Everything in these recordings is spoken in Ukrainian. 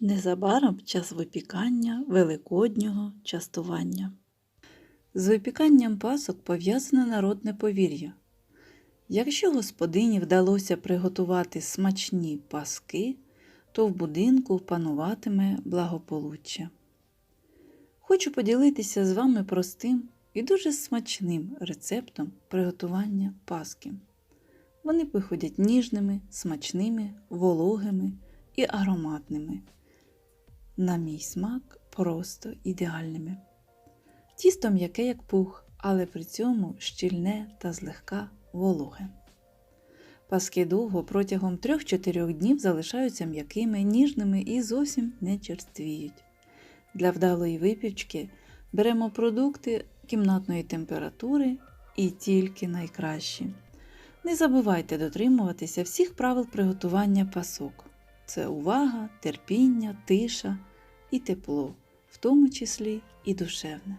Незабаром час випікання великоднього частування. З випіканням пасок пов'язане народне повір'я. Якщо господині вдалося приготувати смачні паски, то в будинку пануватиме благополуччя. Хочу поділитися з вами простим і дуже смачним рецептом приготування паски. Вони виходять ніжними, смачними, вологими і ароматними. На мій смак просто ідеальними. Тісто м'яке, як пух, але при цьому щільне та злегка вологе. Паски довго протягом 3-4 днів залишаються м'якими, ніжними і зовсім не черствіють. Для вдалої випічки беремо продукти кімнатної температури і тільки найкращі. Не забувайте дотримуватися всіх правил приготування пасок. Це увага, терпіння, тиша і тепло, в тому числі і душевне.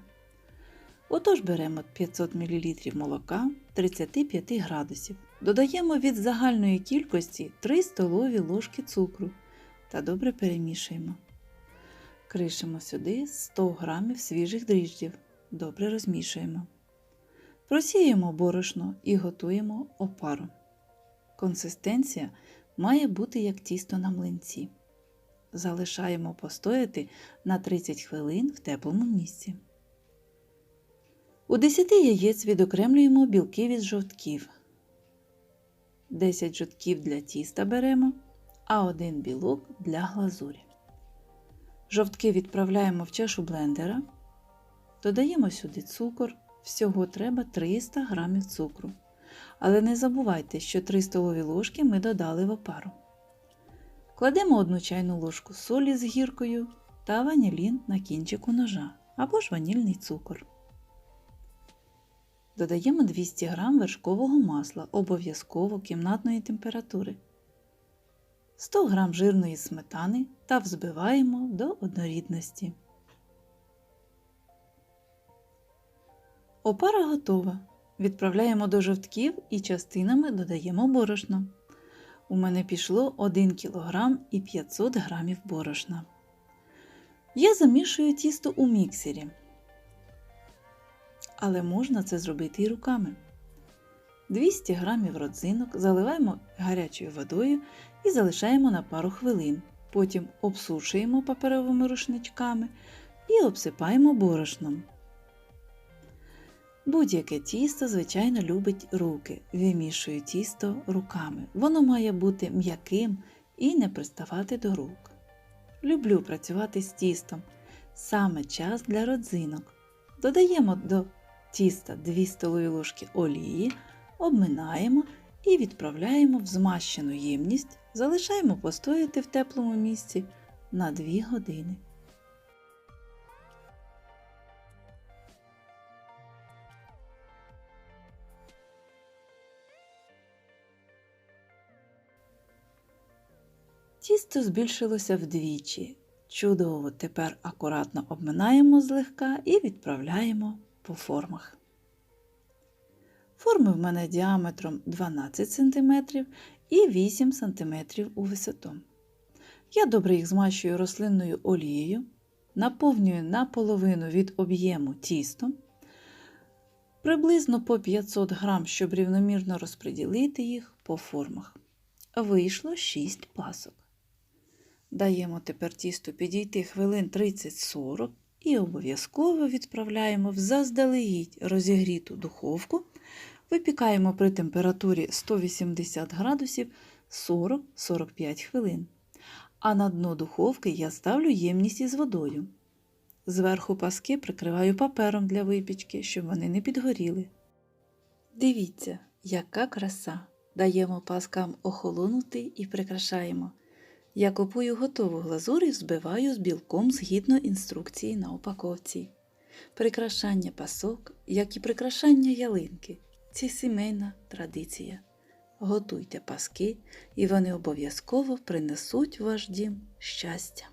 Отож беремо 500 мл молока 35 градусів, додаємо від загальної кількості 3 столові ложки цукру та добре перемішуємо. Кришимо сюди 100 г свіжих дріжджів, добре розмішуємо. Просіємо борошно і готуємо опару. Консистенція має бути як тісто на млинці. Залишаємо постояти на 30 хвилин в теплому місці. У 10 яєць відокремлюємо білки від жовтків. 10 жовтків для тіста беремо, а один білок для глазурі. Жовтки відправляємо в чашу блендера, додаємо сюди цукор, всього треба 300 г цукру. Але не забувайте, що 3 столові ложки ми додали в опару. Кладемо 1 чайну ложку солі з гіркою та ванілін на кінчику ножа або ж ванільний цукор. Додаємо 200 г вершкового масла обов'язково кімнатної температури, 100 г жирної сметани та взбиваємо до однорідності. Опара готова. Відправляємо до жовтків і частинами додаємо борошно. У мене пішло 1 кг і 500 г борошна. Я замішую тісто у міксері. Але можна це зробити і руками. 200 г родзинок заливаємо гарячою водою і залишаємо на пару хвилин. Потім обсушуємо паперовими рушничками і обсипаємо борошном. Будь-яке тісто, звичайно, любить руки. Вимішую тісто руками. Воно має бути м'яким і не приставати до рук. Люблю працювати з тістом. Саме час для родзинок. Додаємо до тіста 2 столові ложки олії, обминаємо і відправляємо в змащену ємність, залишаємо постояти в теплому місці на 2 години. Тісто збільшилося вдвічі. Чудово, тепер акуратно обминаємо злегка і відправляємо по формах. Форми в мене діаметром 12 см і 8 см у висоту. Я добре їх змащую рослинною олією, наповнюю наполовину від об'єму тістом, приблизно по 500 г, щоб рівномірно розподілити їх по формах. Вийшло 6 пасок. Даємо тепер тісту підійти хвилин 30-40 і обов'язково відправляємо в заздалегідь розігріту духовку. Випікаємо при температурі 180 градусів 40-45 хвилин. А на дно духовки я ставлю ємність із водою. Зверху паски прикриваю папером для випічки, щоб вони не підгоріли. Дивіться, яка краса! Даємо паскам охолонути і прикрашаємо. Я купую готову глазур і збиваю з білком згідно інструкції на упаковці. Прикрашання пасок, як і прикрашання ялинки це сімейна традиція. Готуйте паски, і вони обов'язково принесуть в ваш дім щастя.